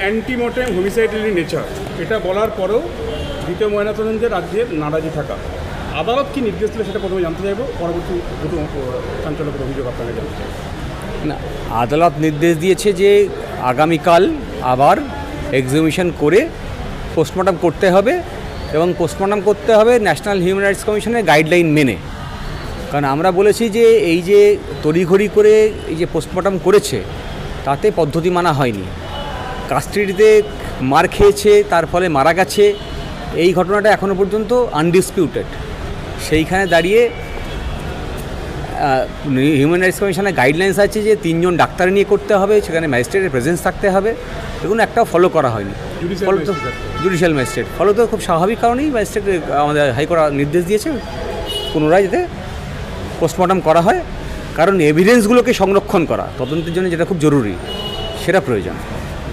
অ্যান্টিমোটেম হোমিসাইডারি nature এটা বলার পরেও দ্বিতীয় ময়নাতদন্তের রাজ্যের নারাজি থাকা। আদালত কি নির্দেশ দিলে সেটা প্রথমে জানতে চাইব। পরবর্তী দুটো চাঞ্চল্যকর অভিযোগ আপনাকে জানতে চাইব না, আদালত নির্দেশ দিয়েছে যে আগামীকাল আবার এক্সিবিশন করে পোস্টমর্টম করতে হবে এবং পোস্টমর্টম করতে হবে ন্যাশনাল হিউম্যান রাইটস কমিশনের গাইডলাইন মেনে। কারণ আমরা বলেছি যে এই যে তড়িঘড়ি করে এই যে পোস্টমর্টম করেছে, তাতে পদ্ধতি মানা হয়নি। কাস্টডিতে মার খেয়েছে তার ফলে মারা গেছে। এই ঘটনাটা এখনও পর্যন্ত আনডিসপিউটেড সেইখানে দাঁড়িয়ে হিউম্যান রাইটস কমিশনের গাইডলাইন্স আছে যে তিনজন ডাক্তার নিয়ে করতে হবে সেখানে ম্যাজিস্ট্রেটের প্রেজেন্স থাকতে হবে। এগুলো একটাও ফলো করা হয়নি। ফলত। জুডিশিয়াল ম্যাজিস্ট্রেট ফলত খুব স্বাভাবিক কারণেই ম্যাজিস্ট্রেট আমাদের হাইকোর্ট নির্দেশ দিয়েছে পুনরায় যাতে পোস্টমর্টম করা হয়। কারণ এভিডেন্সগুলোকে সংরক্ষণ করা তদন্তের জন্য যেটা খুব জরুরি সেটা প্রয়োজন।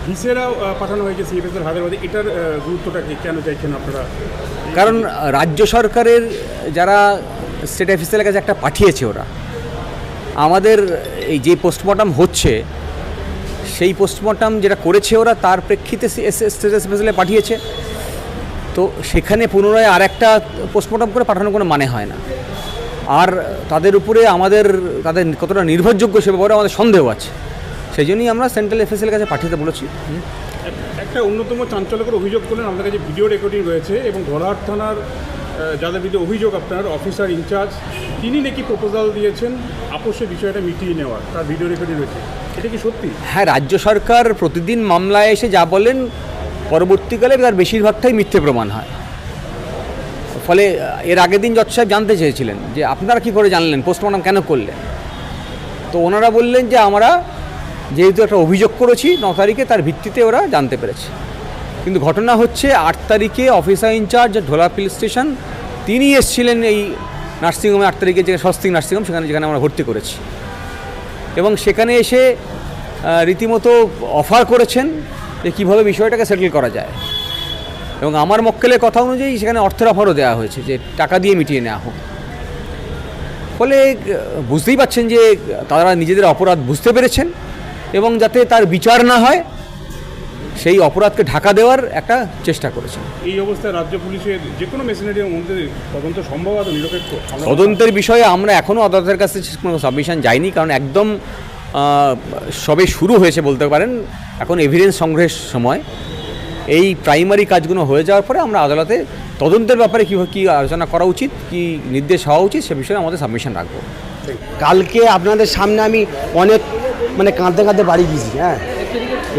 ভিসেরাও পাঠানো হয়েছে সিএফএসের হায়দ্রাবাদে এটার গুরুত্বটা কি? কেন চাইছেন আপনারা? কারণ রাজ্য সরকারের যারা স্টেট অফিসের কাছে একটা পাঠিয়েছে ওরা, আমাদের এই যে পোস্টমর্টম হচ্ছে, সেই পোস্টমর্টম যেটা করেছে ওরা, তার প্রেক্ষিতে স্টেট অফিসে পাঠিয়েছে। তো সেখানে পুনরায় আর একটা পোস্টমর্টম করে পাঠানোর কোনো মানে হয় না। আর তাদের উপরে আমাদের, তাদের কতটা নির্ভরযোগ্য সে ব্যাপারে আমাদের সন্দেহ আছে। সেই জন্যই আমরা সেন্ট্রাল এফএসএল কাছে পাঠাতে বলেছি। একটা অন্যতম চাঞ্চল্যকর অভিযোগ করলেন আমাদের কাছে ভিডিও রেকর্ডিং রয়েছে এবং ধরাহাট থানার যাদের বিরুদ্ধে অভিযোগ আপনার অফিসার ইনচার্জ তিনি নাকি প্রপোজাল দিয়েছেন আপোষের বিষয়টা মিটিয়ে নেওয়ার তার ভিডিও রেকর্ডিং রয়েছে। এটা কি সত্যি? হ্যাঁ রাজ্য সরকার প্রতিদিন মামলায় এসে যা বলেন পরবর্তীকালে তার বেশিরভাগটাই মিথ্যে প্রমাণ হয়। ফলে এর আগের দিন জজ সাহেব জানতে চেয়েছিলেন যে আপনারা কী করে জানলেন পোস্টমর্টম কেন করলেন? তো ওনারা বললেন যে আমরা যেহেতু একটা অভিযোগ করেছি, ন তারিখে তার ভিত্তিতে ওরা জানতে পেরেছে। কিন্তু ঘটনা হচ্ছে, আট তারিখে officer in-charge Dhola police station, তিনি এসেছিলেন এই নার্সিংহোমে, আট তারিখে যে স্বস্তিক নার্সিংহোম, সেখানে যেখানে আমরা ভর্তি করেছি। এবং সেখানে এসে রীতিমতো অফার করেছেন যে কীভাবে বিষয়টাকে সেটেল করা যায়। এবং আমার মক্কেলের কথা অনুযায়ী সেখানে অর্থের অফারও দেওয়া হয়েছে যে টাকা দিয়ে মিটিয়ে নেওয়া হোক। ফলে বুঝতেই পাচ্ছেন যে তারা নিজেদের অপরাধ বুঝতে পেরেছেন। এবং যাতে তার বিচার না হয় সেই অপরাধকে ঢাকা দেওয়ার একটা চেষ্টা করেছেন এই অবস্থায় রাজ্য পুলিশের যে কোনো মেশিনারির মধ্যে তদন্ত সম্ভব নিরপেক্ষ? তদন্তের বিষয়ে আমরা এখনও আদালতের কাছে কোনো সাবমিশন যাইনি কারণ একদম সবে শুরু হয়েছে বলতে পারেন। এখন এভিডেন্স সংগ্রহের সময়। এই প্রাইমারি কাজগুলো হয়ে যাওয়ার পরে আমরা আদালতে তদন্তের ব্যাপারে কী কী আলোচনা করা উচিত কী নির্দেশ হওয়া উচিত সে বিষয়ে আমাদের সাবমিশন রাখব। কালকে আপনাদের সামনে আমি অনেক মানে কাঁদতে কাঁদতে বাড়ি গিয়েছি হ্যাঁ।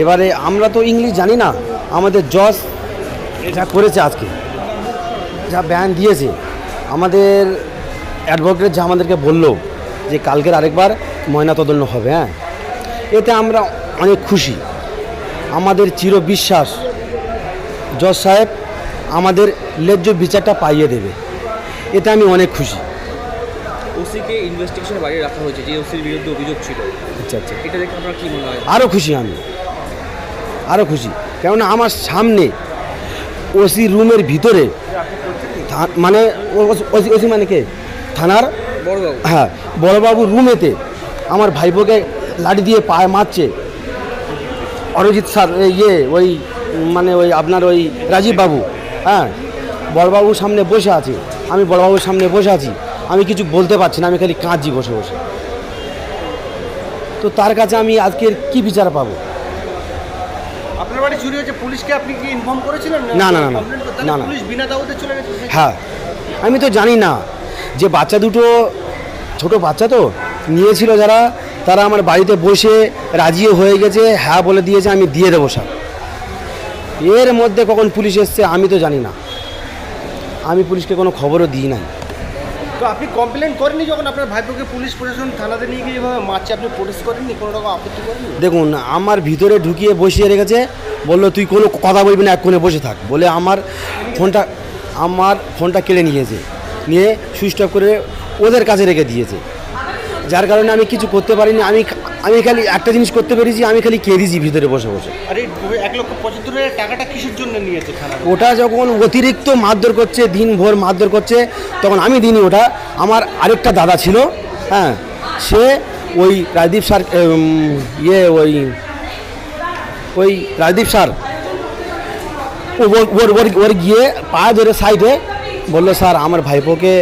এবারে আমরা তো ইংলিশ জানি না, আমাদের জজ যা করেছে আজকে, যা ব্যান দিয়েছে, আমাদের অ্যাডভোকেট যা আমাদেরকে বলল যে কালকের আরেকবার ময়নাতদন্ত হবে হ্যাঁ। এতে আমরা অনেক খুশি। আমাদের চির বিশ্বাস, জজ সাহেব আমাদের ন্যায্য বিচারটা পাইয়ে দেবে। এতে আমি অনেক খুশি। ওসিকে ইনভেস্টিগেশনের বাইরে রাখা হয়েছে যে ওসির বিরুদ্ধে অভিযোগ ছিল। আচ্ছা আচ্ছা। এটা দেখে আপনার কি মনে হয়? আরও খুশি আমি। আরও খুশি। কেননা আমার সামনে ওসি রুমের ভিতরে মানে ওসি ওসি মানে কে? থানার? বড়বাবু। হ্যাঁ বড়বাবু রুমেতে আমার ভাইপোকে লাঠি দিয়ে পায়ে মারছে। অরিজিৎ স্যার ইয়ে ওই মানে ওই আপনার ওই রাজীব বাবু। হ্যাঁ বড়বাবুর সামনে বসে আছে। আমি বড়বাবুর সামনে বসে আছি। আমি কিছু বলতে পারছি না আমি খালি কাঁদছি বসে বসে। তো তার কাছে আমি আজকের কি বিচার পাবো? আপনার বাড়ি চুরি হয়েছে পুলিশকে আপনি কি ইনফর্ম করেছিলেন? না, না, না, না। না, না। পুলিশ বিনা দাওয়াতে চলে গেছে হ্যাঁ আমি তো জানি না যে বাচ্চা দুটো ছোট বাচ্চা তো নিয়েছিল যারা তারা আমার বাড়িতে বসে রাজিও হয়ে গেছে হ্যাঁ বলে দিয়েছে আমি দিয়ে দেবো স্যার। এর মধ্যে কখন পুলিশ এসছে আমি তো জানি না। আমি পুলিশকে কোনো খবরও দিই নাই। তো আপনি কমপ্লেন করেননি যখন আপনার ভাইপোকে পুলিশ প্রশাসন থানাতে নিয়ে গিয়ে এভাবে মারছে? আপনি প্রোটেস্ট করেননি? কোনো রকম আপত্তি করেননি? দেখুন, আমার ভিতরে ঢুকিয়ে বসিয়ে রেখেছে, বলল, তুই কোনো কথা বলবি না এক কোণে বসে থাক। বলে আমার ফোনটা আমার ফোনটা কেড়ে নিয়েছে, নিয়ে সুইচ অফ করে ওদের কাছে রেখে দিয়েছে। যার কারণে আমি কিছু করতে পারিনি আমি আমি খালি একটা জিনিস করতে পেরেছি আমি খালি কেঁদেছি ভিতরে বসে বসে। আর এক লক্ষ পঁচাত্তর হাজার টাকাটা কিসের জন্য নিয়েছে ওটা যখন অতিরিক্ত মারধর করছে দিন ভোর মারধর করছে তখন আমি দিইনি ওটা। আমার আরেকটা দাদা ছিল হ্যাঁ সে ওই রাজদীপ স্যার ইয়ে ওই ওই রাজদীপ স্যার ওর ওর ওর গিয়ে পা ধরে সাইডে বলল স্যার আমার ভাইপোকে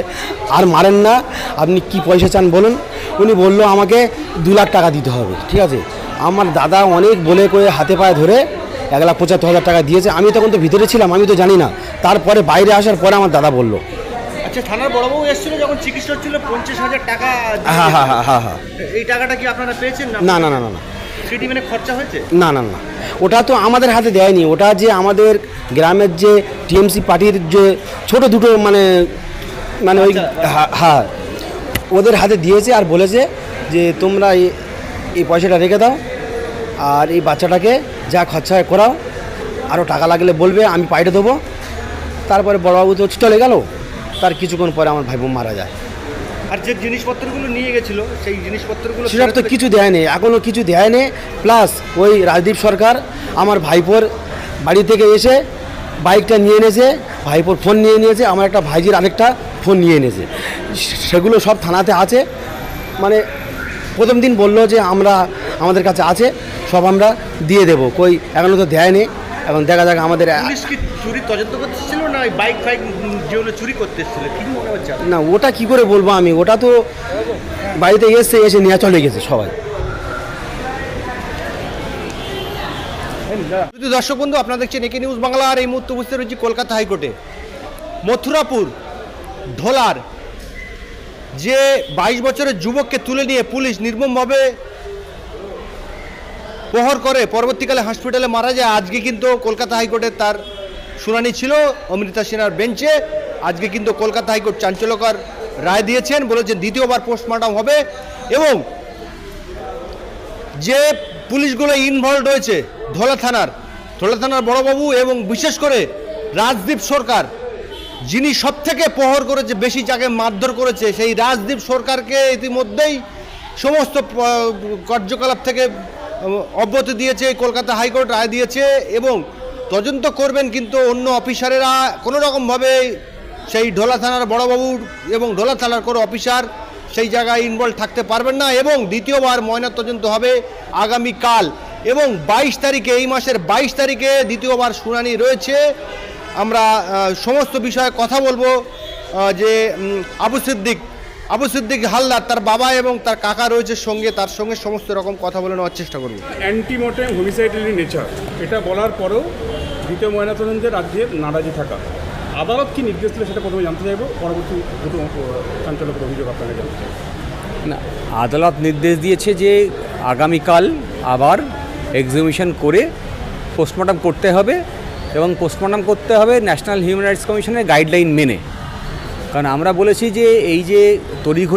আর মারেন না আপনি কি পয়সা চান বলুন। উনি বলল আমাকে দু লাখ টাকা দিতে হবে ঠিক আছে? আমার দাদা অনেক বলে করে হাতে পায়ে ধরে এক লাখ পঁচাত্তর হাজার টাকা দিয়েছে। আমি তখন তো ভিতরে ছিলাম আমি তো জানি না। তারপরে বাইরে আসার পরে আমার দাদা বলল। আচ্ছা থানার বড়বাবু এসেছিল যখন চিকিৎসা হচ্ছিল পঞ্চাশ হাজার টাকা হ্যাঁ হ্যাঁ হ্যাঁ হ্যাঁ হ্যাঁ। এই টাকাটা কি আপনারা পেয়েছেন না? না না না না ট্রিটমেন্টে খরচা হয়েছে? না না না ওটা তো আমাদের হাতে দেয়নি। ওটা যে আমাদের গ্রামের যে টিএমসি পার্টির যে ছোট দুটো মানে মানে ওই হ্যাঁ, হ্যাঁ ওদের হাতে দিয়েছে আর বলেছে যে তোমরা এই- এই পয়সাটা রেখে দাও আর এই বাচ্চাটাকে যা খরচা হয় করাও। আরও টাকা লাগলে বলবে আমি পাইটে দেবো। তারপরে বড়বাবু তো চলে গেল। তার কিছুক্ষণ পরে আমার ভাইবোন মারা যায়। আর যে জিনিসপত্রগুলো নিয়ে গেছিল সেই জিনিসপত্রগুলো সেটা তো কিছু দেয়নি এখনও কিছু দেয়নি প্লাস ওই রাজদীপ সরকার আমার ভাইপোর বাড়ি থেকে এসে বাইকটা নিয়ে এনেছে ভাইপোর ফোন নিয়ে নিয়েছে আমার একটা ভাইজির আরেকটা ফোন নিয়ে এনেছে। সেগুলো সব থানাতে আছে। মানে প্রথম দিন বলল যে আমরা আমাদের কাছে আছে সব আমরা দিয়ে দেবো। কই এখনও তো দেয়নি এখন দেখা যাক আমাদের চুরি তদন্ত করতে এসেছিল না বাইক ফাইক যেগুলো চুরি? না ওটা কি করে বলব আমি? ওটা তো বাড়িতে এসে এসে নিয়ে চলে গেছে সবাই। যদি দর্শক বন্ধু আপনারা দেখছেন একে নিউজ বাংলা আর এই মুহূর্তে বুঝতে রয়েছে কলকাতা হাইকোর্টে। মথুরাপুর ঢোলার যে বাইশ বছরের যুবককে তুলে নিয়ে পুলিশ নির্মমভাবে প্রহর করে পরবর্তীকালে হসপিটালে মারা যায়, আজকে কিন্তু কলকাতা হাইকোর্টে তার শুনানি ছিল। অমৃতা সেনার বেঞ্চে আজকে কিন্তু কলকাতা হাইকোর্ট চাঞ্চল্যকর রায় দিয়েছেন বলেছেন দ্বিতীয়বার পোস্টমর্টম হবে এবং যে পুলিশগুলো ইনভলভ রয়েছে ধোলা থানার ধোলা থানার বড়বাবু এবং বিশেষ করে রাজদীপ সরকার যিনি সব থেকে প্রহর করেছে, বেশি যাকে মারধর করেছে, সেই রাজদীপ সরকারকে ইতিমধ্যেই সমস্ত কার্যকলাপ থেকে অব্যাহতি দিয়েছে, কলকাতা হাইকোর্ট রায় দিয়েছে এবং তদন্ত করবেন কিন্তু অন্য অফিসারেরা কোনো রকমভাবে সেই ঢোলা থানার বড়বাবুর এবং ঢোলা থানার কোনো অফিসার সেই জায়গায় ইনভলভ থাকতে পারবেন না এবং দ্বিতীয়বার ময়নাতদন্ত হবে আগামীকাল এবং বাইশ তারিখে, এই মাসের বাইশ তারিখে দ্বিতীয়বার শুনানি রয়েছে। আমরা সমস্ত বিষয়ে কথা বলব যে আবু সিদ্দিক আবু সিদ্দিক হালদার তার বাবা এবং তার কাকা রয়েছে সঙ্গে তার সঙ্গে সমস্ত রকম কথা বলে নেওয়ার চেষ্টা করব। অ্যান্টিমোটেম হোমিসাইডারি নেচার এটা বলার পরেও দ্বিতীয় ময়নাতদন্তের রাজ্যের নারাজি থাকা। আদালত কি নির্দেশ দিলে সেটা প্রথমে জানতে চাইব? পরবর্তী দুটো আহ, অভিযোগ আপনাকে জানতে চাইব না আদালত নির্দেশ দিয়েছে যে আগামীকাল আবার এক্সিবিশন করে পোস্টমর্টম করতে হবে। এবং পোস্টমর্টম করতে হবে ন্যাশনাল হিউম্যান রাইটস কমিশনের গাইডলাইন মেনে। কারণ আমরা বলেছি যে এই যে তড়িঘড়ি